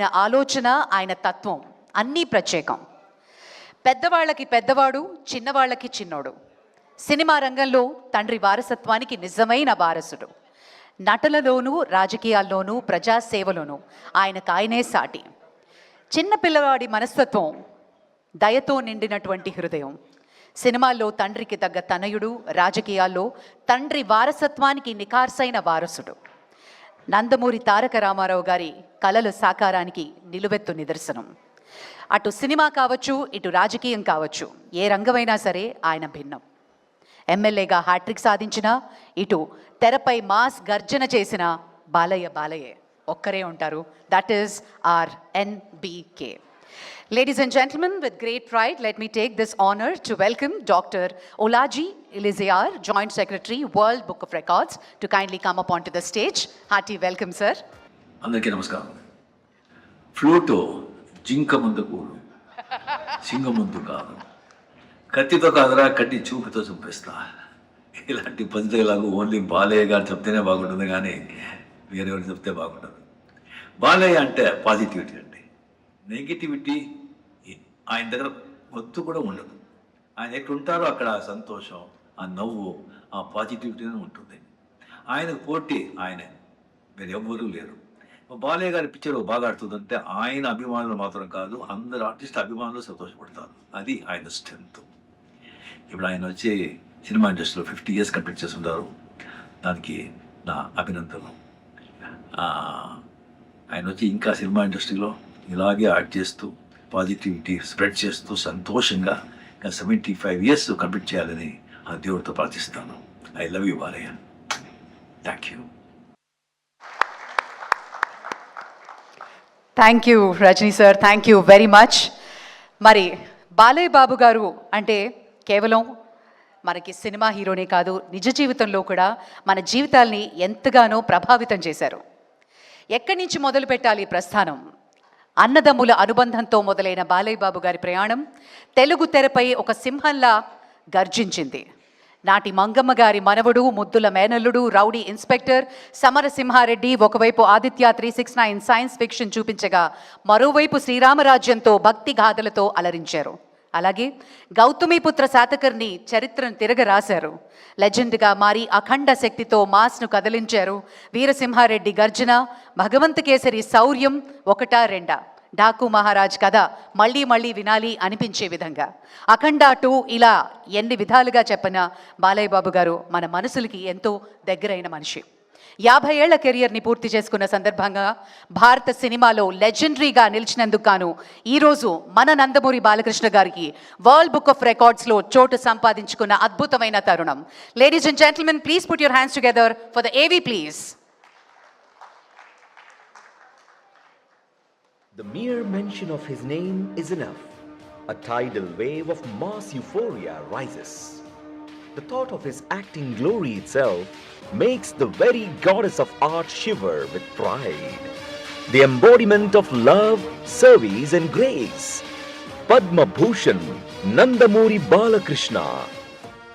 ఆయన ఆలోచన ఆయన తత్వం అన్నీ ప్రత్యేకం. పెద్దవాళ్ళకి పెద్దవాడు చిన్నవాళ్ళకి చిన్నోడు. సినిమా రంగంలో తండ్రి వారసత్వానికి నిజమైన వారసుడు. నటనలోనూ రాజకీయాల్లోనూ ప్రజాసేవలోనూ ఆయనకు ఆయనే సాటి. చిన్న పిల్లవాడి మనస్తత్వం దయతో నిండినటువంటి హృదయం. సినిమాల్లో తండ్రికి తగ్గ తనయుడు రాజకీయాల్లో తండ్రి వారసత్వానికి నికార్సైన వారసుడు. నందమూరి తారక రామారావు గారి కళలు సాకారానికి నిలువెత్తు నిదర్శనం. అటు సినిమా కావచ్చు ఇటు రాజకీయం కావచ్చు ఏ రంగమైనా సరే ఆయన భిన్నం. ఎమ్మెల్యేగా హ్యాట్రిక్ సాధించిన ఇటు తెరపై మాస్ గర్జన చేసిన బాలయ్య బాలయ్యే ఒక్కరే ఉంటారు. That is our NBK Ladies and gentlemen, with great pride, let me take this honor to welcome Dr. Olaji Iliziar, Joint Secretary, World Book of Records, to kindly come up onto the stage. Hearty welcome, sir. అందరికీ నమస్కారం flute జింక ముందు కూడు సింగ ముందు కాదు కత్తితో కాదురా కట్టి చూపుతో చూపిస్తా ఇలాంటి పంచలాగా ఓన్లీ బాలయ్య గారు చెప్తేనే బాగుంటుంది కానీ వేరెవరు చెప్తే బాగుంటుంది బాలయ్య అంటే పాజిటివిటీ నెగిటివిటీ ఆయన దగ్గర వద్దు కూడా ఉండదు. ఆయన ఎట్లుంటారో అక్కడ సంతోషం ఆ నవ్వు ఆ పాజిటివిటీ ఉంటుంది. ఆయనకు పోటీ ఆయనే వేరు ఎవ్వరూ లేరు. బాలయ్య గారి పిక్చర్ బాగా ఆడుతుందంటే ఆయన అభిమానులు మాత్రం కాదు అందరు ఆర్టిస్ట్ అభిమానులు సంతోషపడతారు. అది ఆయన స్ట్రెంత్ ఇప్పుడు ఆయన వచ్చి సినిమా ఇండస్ట్రీలో ఫిఫ్టీ ఇయర్స్ కంప్లీట్ చేస్తున్నారు దానికి నా అభినందనలు. ఆయన వచ్చి ఇంకా సినిమా ఇండస్ట్రీలో ఇలాగే యాడ్ చేస్తూ పాజిటివిటీ స్ప్రెడ్ చేస్తూ సంతోషంగా ఇంకా సెవెంటీ ఫైవ్ ఇయర్స్ కంప్లీట్ చేయాలని ఆ దేవుడితో ప్రార్థిస్తాను I love you Balayya. Thank you thank you Rajini sir thank you very much మరి బాలయ్య బాబు గారు అంటే కేవలం మనకి సినిమా హీరోనే కాదు నిజ జీవితంలో కూడా మన జీవితాల్ని ఎంతగానో ప్రభావితం చేశారు. ఎక్కడి నుంచి మొదలు పెట్టాలి ప్రస్థానం? అన్నదమ్ముల అనుబంధంతో మొదలైన బాలయ్యబాబు గారి ప్రయాణం తెలుగు తెరపై ఒక సింహంలా గర్జించింది. నాటి మంగమ్మ గారి మనవడు ముద్దుల మేనల్లుడు రౌడీ ఇన్స్పెక్టర్ సమరసింహారెడ్డి ఒకవైపు Aditya three six nine science fiction చూపించగా మరోవైపు శ్రీరామరాజ్యంతో భక్తి గాథలతో అలరించారు. అలాగే గౌతమిపుత్ర శాతకర్ణి చరిత్రను తిరగ రాశారు. లెజెండ్గా మారి అఖండ శక్తితో మాస్ను కదిలించారు. వీరసింహారెడ్డి గర్జన భగవంత కేసరి శౌర్యం ఒకటా రెండా? డాకు మహారాజ్ కథ మళ్ళీ మళ్ళీ వినాలి అనిపించే విధంగా. అఖండ టూ ఇలా ఎన్ని విధాలుగా చెప్పిన బాలయ్య బాబు గారు మన మనసులకి ఎంతో దగ్గరైన మనిషి. యాభై ఏళ్ళ కెరియర్ని పూర్తి చేసుకున్న సందర్భంగా భారత సినిమాలో లెజెండరీగా నిలిచినందుకు గాను ఈరోజు మన నందమూరి బాలకృష్ణ గారికి వరల్డ్ బుక్ ఆఫ్ రికార్డ్స్లో చోటు సంపాదించుకున్న అద్భుతమైన తరుణం ladies and gentlemen please put your hands together for the AV please The mere mention of his name is enough. A tidal wave of mass euphoria rises. The thought of his acting glory itself makes the very goddess of art shiver with pride. The embodiment of love, service, and grace. Padma Bhushan Nandamuri Balakrishna,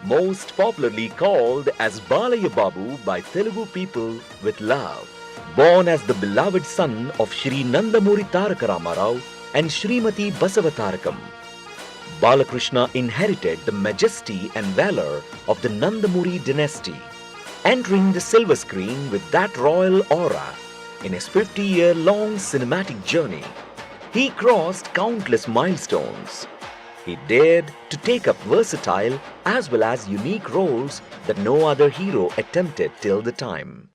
most popularly called as Balaya Babu by Telugu people with love. Born as the beloved son of Shri Nandamuri Taraka Ramarao and Shrimati Basavatarakam, Balakrishna inherited the majesty and valor of the Nandamuri dynasty, entering the silver screen with that royal aura in his 50 year long cinematic journey. He crossed countless milestones. He dared to take up versatile as well as unique roles that no other hero attempted till the time.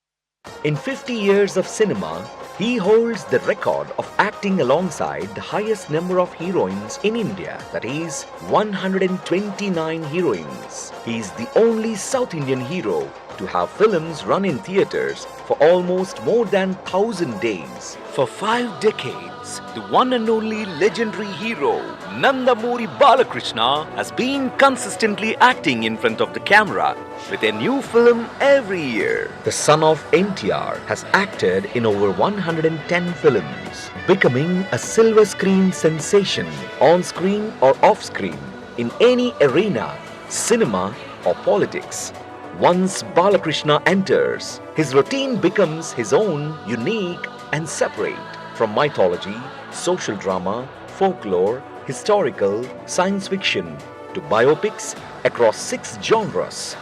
In 50 years of cinema, he holds the record of acting alongside the highest number of heroines in India, that is 129 heroines. He is the only South Indian hero to have films run in theaters for almost more than 1000 days. For five decades, the one and only legendary hero Nandamuri Balakrishna has been consistently acting in front of the camera with a new film every year. The son of NTR has acted in over 110 films, becoming a silver screen sensation on screen or off screen in any arena, cinema or politics. Once Balakrishna enters, his routine becomes his own, unique, and separate. from mythology, social drama, folklore, historical, science fiction to biopics across six genres.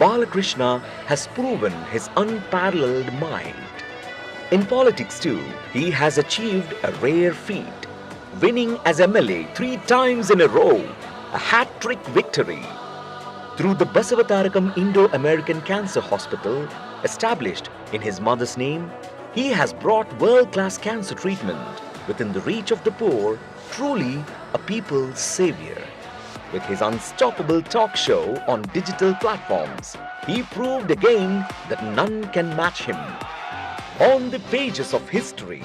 Balakrishna has proven his unparalleled mind. In politics, too, he has achieved a rare feat, winning as MLA three times in a row, a hat trick victory. Through the Basavatarakam Indo American Cancer Hospital, established in his mother's name, he has brought world class cancer treatment within the reach of the poor, truly a people's savior. With his unstoppable talk show on digital platforms, he proved again that none can match him. On the pages of history,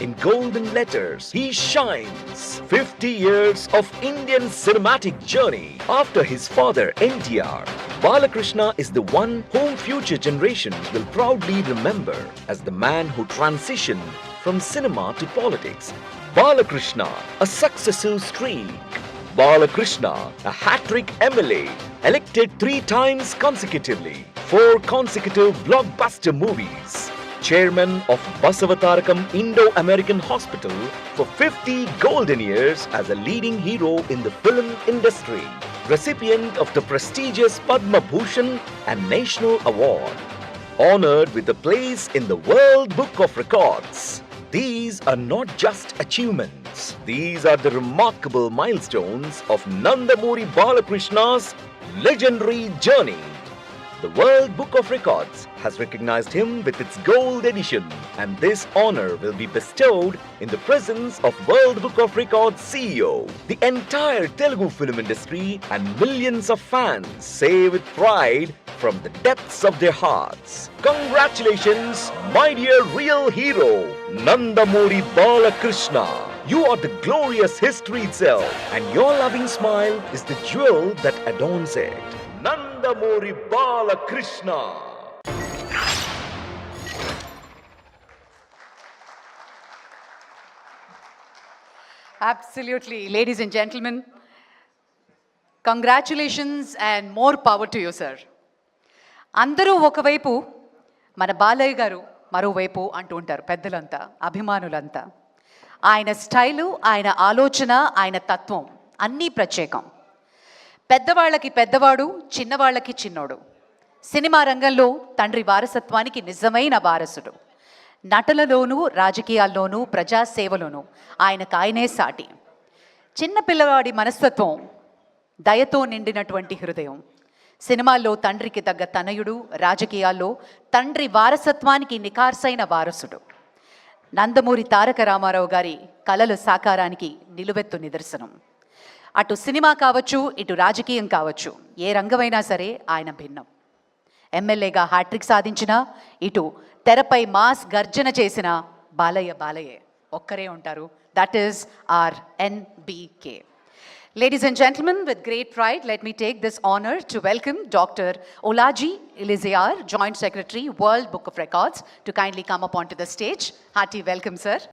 in golden letters, he shines. 50 years of Indian cinematic journey. After his father NTR, Balakrishna is the one whom future generations will proudly remember as the man who transitioned from cinema to politics. Balakrishna, a successive streak. Balakrishna, a hat-trick MLA, elected three times consecutively, four consecutive blockbuster movies. Chairman of Basavatarakam Indo-American Hospital for 50 golden years as a leading hero in the film industry. Recipient of the prestigious Padma Bhushan and National Award. Honored with a place in the World Book of Records. These are not just achievements. These are the remarkable milestones of Nandamuri Balakrishna's legendary journey. The World Book of Records has recognized him with its gold edition, and this honor will be bestowed in the presence of World Book of Records CEO. The entire Telugu film industry and millions of fans say with pride from the depths of their hearts. Congratulations, my dear real hero, Nandamuri Balakrishna. You are the glorious history itself, and your loving smile is the jewel that adorns it. Nandamuri Balakrishna. Absolutely. Ladies and gentlemen, congratulations and more power to you sir అందరూ ఒకవైపు మన బాలయ్య గారు మరోవైపు అంటూ ఉంటారు పెద్దలంతా అభిమానులంతా. ఆయన style ఆయన ఆలోచన ఆయన తత్వం అన్నీ ప్రత్యేకం. పెద్దవాళ్ళకి పెద్దవాడు చిన్నవాళ్ళకి చిన్నోడు. సినిమా రంగంలో తండ్రి వారసత్వానికి నిజమైన వారసుడు. నటలలోనూ రాజకీయాల్లోనూ ప్రజాసేవలోనూ ఆయనకు ఆయనే సాటి. చిన్నపిల్లవాడి మనస్తత్వం దయతో నిండినటువంటి హృదయం. సినిమాల్లో తండ్రికి తగ్గ తనయుడు రాజకీయాల్లో తండ్రి వారసత్వానికి నికార్సైన వారసుడు. నందమూరి తారక రామారావు గారి కలలు సాకారానికి నిలువెత్తు నిదర్శనం. అటు సినిమా కావచ్చు ఇటు రాజకీయం కావచ్చు ఏ రంగమైనా సరే ఆయన భిన్నం. ఎమ్మెల్యేగా హ్యాట్రిక్ సాధించిన ఇటు తెరపై మాస్ గర్జన చేసిన బాలయ్య బాలయ్య ఒక్కరే ఉంటారు. That is our NBK ladies and gentlemen with great pride let me take this honour to welcome doctor ఒలాజీ ఇలిజియార్ joint secretary world book of records to kindly come up on to the stage hearty welcome sir